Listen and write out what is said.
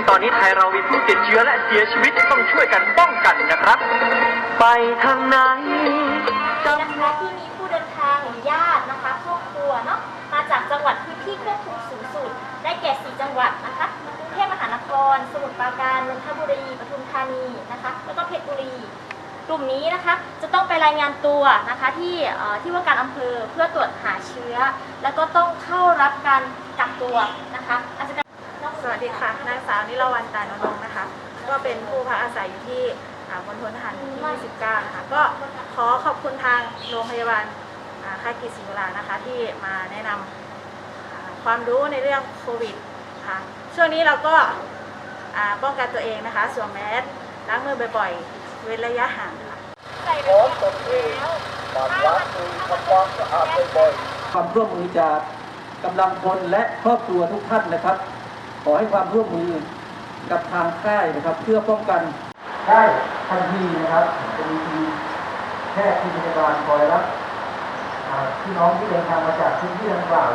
งตอนนี้ไทยเรามีผู้ติดเชื้อและเสียชีวิตต้องช่วยกันป้องกันนะครับ ไปทางไหนจำนะคะที่มีผู้เดินทางญาตินะคะครอบครัวเนาะมาจากจังหวัดพื้นที่ควบคุมสูงสุด ได้แก่4จังหวัดนะคะกรุงเทพมหานคร สมุทรปราการนนทบุรีปทุมธานีนะคะแล้วก็เพชรบุรีกลุ่มนี้นะคะจะต้องไปรายงานตัวนะคะที่ที่ว่าการอำเภอเพื่อตรวจหาเชื้อ แล้วก็ต้องเข้ารับการกักตัวนะคะอาจจะ สวัสดีค่ะนางสาวนิรวรรณตานนงค์นะคะ ก็เป็นผู้พักอาศัยอยู่ที่อ่ามณฑลทหารบกที่29นะคะก็ขอขอบคุณทางโรงพยาบาลอ่าค่ายกิจศิวรานะคะที่มาแนะนำอ่าความรู้ในเรื่องโควิดค่ะช่วงนี้เราก็อ่าป้องกันตัวเองนะคะสวมแมสล้างมือบ่อยๆ เว้นระยะห่างค่ะขอตนเองหมั่นล้างมือทำความสะอาดบ่อยๆความร่วมมือจากกำลังพลและครอบครัวทุกท่านนะครับ ขอให้ความร่วมมือกับทางค่ายนะครับ เพื่อป้องกันได้ทันทีนะครับจะมีทีมแพทย์ทีมพยาบาลคอยรับพี่น้องที่เดินทางมาจากพื้นที่ดังกล่าว